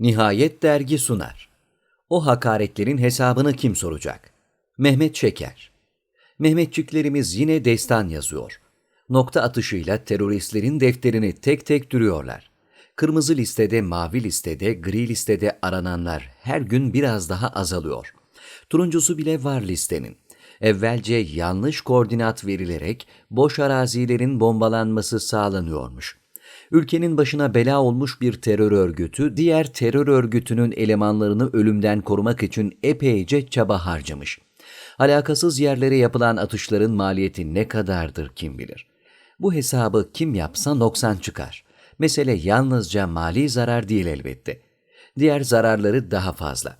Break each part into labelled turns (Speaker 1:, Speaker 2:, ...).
Speaker 1: Nihayet dergi sunar. O hakaretlerin hesabını kim soracak? Mehmet Şeker. Mehmetçiklerimiz yine destan yazıyor. Nokta atışıyla teröristlerin defterini tek tek duruyorlar. Kırmızı listede, mavi listede, gri listede arananlar her gün biraz daha azalıyor. Turuncusu bile var listenin. Evvelce yanlış koordinat verilerek boş arazilerin bombalanması sağlanıyormuş. Ülkenin başına bela olmuş bir terör örgütü, diğer terör örgütünün elemanlarını ölümden korumak için epeyce çaba harcamış. Alakasız yerlere yapılan atışların maliyeti ne kadardır kim bilir. Bu hesabı kim yapsa noksan çıkar. Mesele yalnızca mali zarar değil elbette. Diğer zararları daha fazla.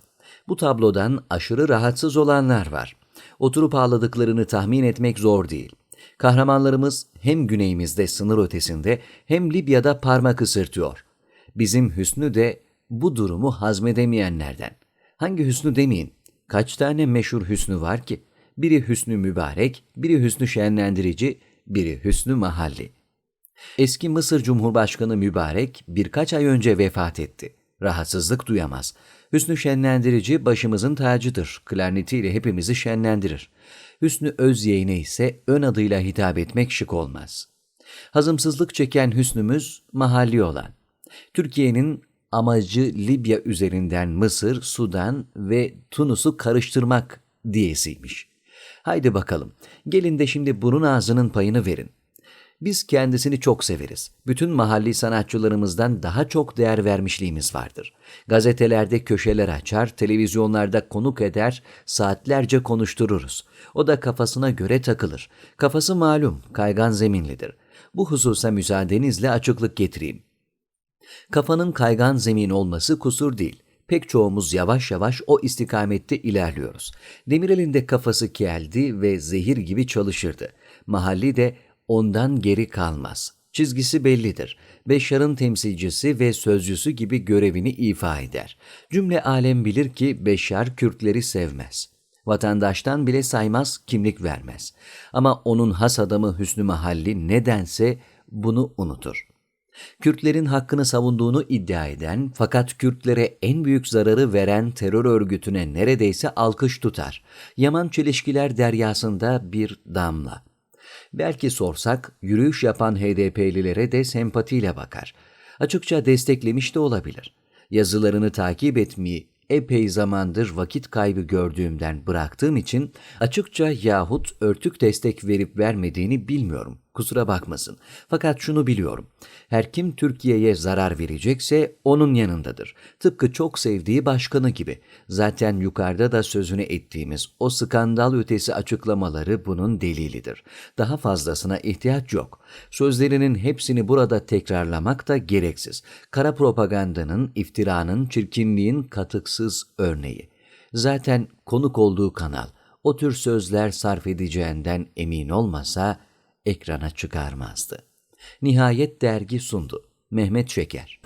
Speaker 1: Bu tablodan aşırı rahatsız olanlar var. Oturup ağladıklarını tahmin etmek zor değil. Kahramanlarımız hem güneyimizde sınır ötesinde hem Libya'da parmak ısırtıyor. Bizim Hüsnü de bu durumu hazmedemeyenlerden. Hangi Hüsnü demeyin, kaç tane meşhur Hüsnü var ki? Biri Hüsnü Mübarek, biri Hüsnü Şenlendirici, biri Hüsnü Mahalli. Eski Mısır Cumhurbaşkanı Mübarek birkaç ay önce vefat etti. Rahatsızlık duyamaz. Hüsnü şenlendirici başımızın tacıdır. Klarnetiyle hepimizi şenlendirir. Hüsnü öz yeğene ise ön adıyla hitap etmek şık olmaz. Hazımsızlık çeken Hüsnümüz mahalli olan. Türkiye'nin amacı Libya üzerinden Mısır, Sudan ve Tunus'u karıştırmak diyesiymiş. Haydi bakalım, gelin de şimdi bunun ağzının payını verin. Biz kendisini çok severiz. Bütün mahalli sanatçılarımızdan daha çok değer vermişliğimiz vardır. Gazetelerde köşeler açar, televizyonlarda konuk eder, saatlerce konuştururuz. O da kafasına göre takılır. Kafası malum, kaygan zeminlidir. Bu hususa müsaadenizle açıklık getireyim. Kafanın kaygan zemin olması kusur değil. Pek çoğumuz yavaş yavaş o istikamette ilerliyoruz. Demirel'in de kafası keldi ve zehir gibi çalışırdı. Mahalli de ondan geri kalmaz. Çizgisi bellidir. Beşar'ın temsilcisi ve sözcüsü gibi görevini ifa eder. Cümle alem bilir ki Beşar Kürtleri sevmez. Vatandaştan bile saymaz, kimlik vermez. Ama onun has adamı Hüsnü Mahalli nedense bunu unutur. Kürtlerin hakkını savunduğunu iddia eden fakat Kürtlere en büyük zararı veren terör örgütüne neredeyse alkış tutar. Yaman çelişkiler deryasında bir damla. Belki sorsak yürüyüş yapan HDP'lilere de sempatiyle bakar. Açıkça desteklemiş de olabilir. Yazılarını takip etmeyi epey zamandır vakit kaybı gördüğümden bıraktığım için açıkça yahut örtük destek verip vermediğini bilmiyorum. Kusura bakmasın. Fakat şunu biliyorum. Her kim Türkiye'ye zarar verecekse onun yanındadır. Tıpkı çok sevdiği başkanı gibi. Zaten yukarıda da sözünü ettiğimiz o skandal ötesi açıklamaları bunun delilidir. Daha fazlasına ihtiyaç yok. Sözlerinin hepsini burada tekrarlamak da gereksiz. Kara propagandanın, iftiranın, çirkinliğin katıksız örneği. Zaten konuk olduğu kanal o tür sözler sarf edeceğinden emin olmasa ekrana çıkarmazdı. Nihayet dergi sundu. Mehmet Şeker